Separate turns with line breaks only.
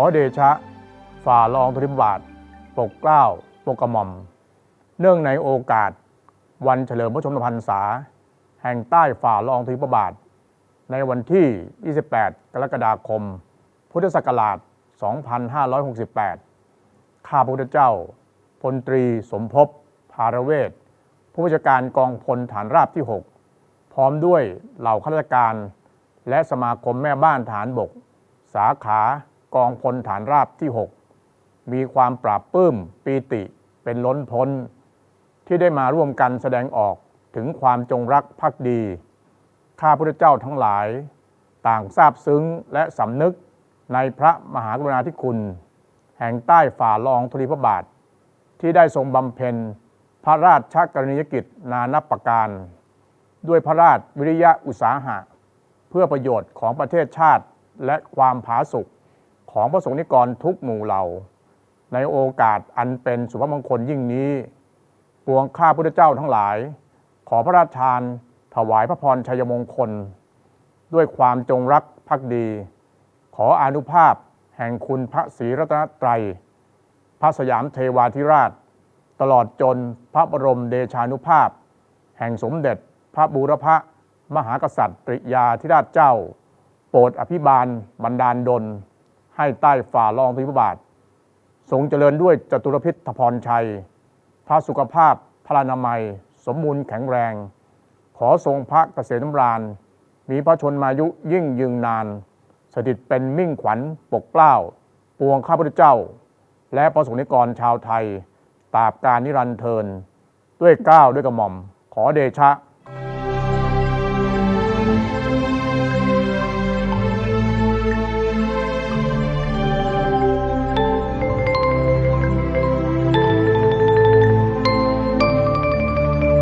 อเดชะ ฝ่าลองธุริบาทปกเกล้าปกกระหม่อม เนื่องในโอกาส วันเฉลิมพระชนมพรรษา แห่งใต้ฝ่าลองธุริบาท ในวันที่ 28 กรกฎาคม พุทธศักราช 2568 ข้าพระพุทธเจ้าพลตรีสมภพภารเวศผู้บัญชาการกองพลฐานราบที่ 6 พร้อมด้วยเหล่าข้าราชการ และสมาคมแม่บ้านฐานบก สาขา กองพลฐานราบที่ 6 มีความปราบปลื้มปีติเป็นล้นพ้น ที่ได้มาร่วมกันแสดงออกถึงความจงรักภักดี ข้าพุทธเจ้าทั้งหลาย ต่างทราบซึ้งและสำนึกในพระมหากรุณาธิคุณ แห่งใต้ฝ่าลองธุลีพระบาท ที่ได้ทรงบำเพ็ญพระราชกรณียกิจนานับประการ ด้วยพระราชวิริยะอุตสาหะ เพื่อประโยชน์ของประเทศชาติและความผาสุก ของพระสงฆ์นิกรทุกหมู่เหล่า ในโอกาสอันเป็นสุภมงคลยิ่งนี้ ปวงข้าพุทธเจ้าทั้งหลาย ขอพระราชทาน ถวายพระพรชัยมงคล ด้วยความจงรักภักดี ขออนุภาพแห่งคุณพระศรีรัตนตรัย พระสยามเทวาธิราช ตลอดจนพระบรมเดชานุภาพ แห่งสมเด็จพระบูรพะมหากษัตริยาธิราชเจ้า โปรดอภิบาลบันดาลดล ให้ใต้ฝ่าลองพิพบาททรงเจริญด้วยจตุรพิษพรชัย พระสุขภาพพลานามัย สมบูรณ์แข็งแรง ขอทรงพระเกษมราญ มีพระชนมายุยิ่งยืนนาน สถิตเป็นมิ่งขวัญปกเกล้า ปวงข้าพุทธเจ้า และประสงค์นิกรชาวไทย ตราบการนิรันดร์เทิน ด้วยก้าวด้วยกระหม่อม ขอเดชะ